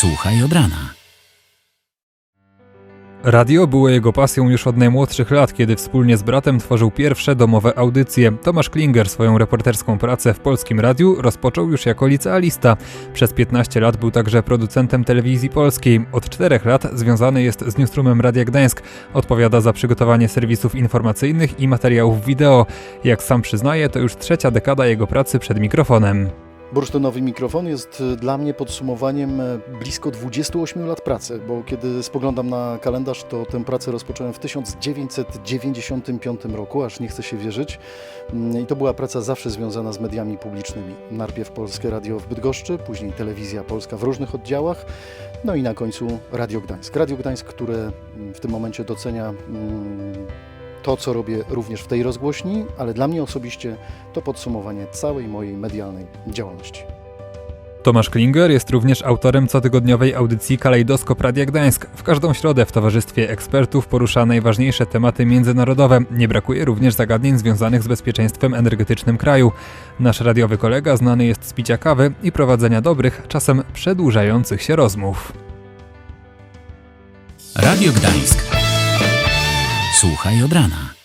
Słuchaj od rana. Radio było jego pasją już od najmłodszych lat, kiedy wspólnie z bratem tworzył pierwsze domowe audycje. Tomasz Klinger swoją reporterską pracę w Polskim Radiu rozpoczął już jako licealista. Przez 15 lat był także producentem telewizji polskiej. Od 4 lat związany jest z Newsroomem Radia Gdańsk. Odpowiada za przygotowanie serwisów informacyjnych i materiałów wideo. Jak sam przyznaje, to już trzecia dekada jego pracy przed mikrofonem. Bursztynowy mikrofon jest y, dla mnie podsumowaniem e, blisko 28 lat pracy, bo kiedy spoglądam na kalendarz, to tę pracę rozpocząłem w 1995 roku, aż nie chce się wierzyć. Mm, I to była praca zawsze związana z mediami publicznymi. Najpierw Polskie Radio w Bydgoszczy, później Telewizja Polska w różnych oddziałach, no i na końcu Radio Gdańsk. Radio Gdańsk, które mm, w tym momencie docenia mm, to, co robię również w tej rozgłośni, ale dla mnie osobiście to podsumowanie całej mojej medialnej działalności. Tomasz Klinger jest również autorem cotygodniowej audycji Kalejdoskop Radia Gdańsk. W każdą środę w towarzystwie ekspertów porusza najważniejsze tematy międzynarodowe. Nie brakuje również zagadnień związanych z bezpieczeństwem energetycznym kraju. Nasz radiowy kolega znany jest z picia kawy i prowadzenia dobrych, czasem przedłużających się rozmów. Radio Gdańsk. Słuchaj od rana.